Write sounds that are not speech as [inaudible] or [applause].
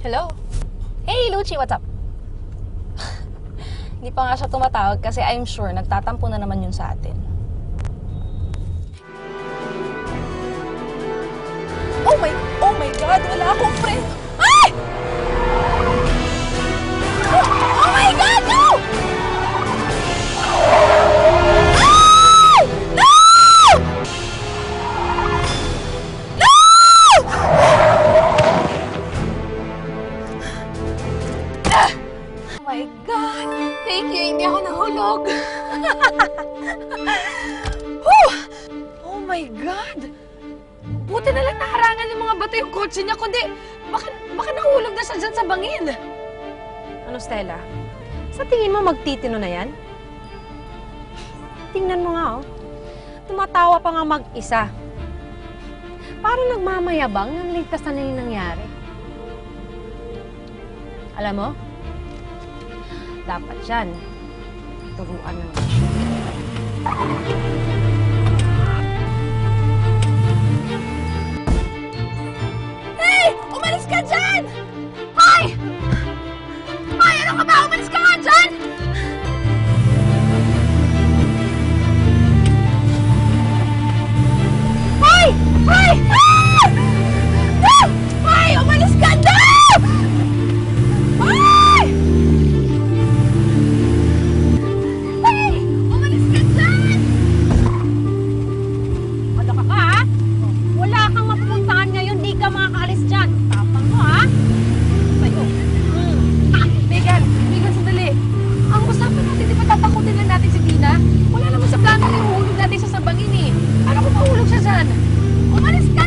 Hello? Hey, Luchi, what's up? Hindi pa nga siya tumatawag kasi I'm sure nagtatampo na naman yun sa atin. Oh my, oh my God, wala akong friend. God! Thank you, hindi ako nahulog. [laughs] Oh my God! Buti na lang naharangan ng mga bato yung kotse niya, kundi baka, baka nahulog na siya dyan sa bangin. Ano, Stella? Sa tingin mo magtitino na yan? Tingnan mo nga, oh. Tumatawa pa nga mag-isa. Parang nagmamayabang nang ligtas na nangyari. Alam mo, dapat yan. Turuan ng Hey! Umalis ka dyan! Hoy! Hoy, ano ka ba? Umalis ka nga dyan! Hoy! Hoy! Hoy! dyan! Umalis ka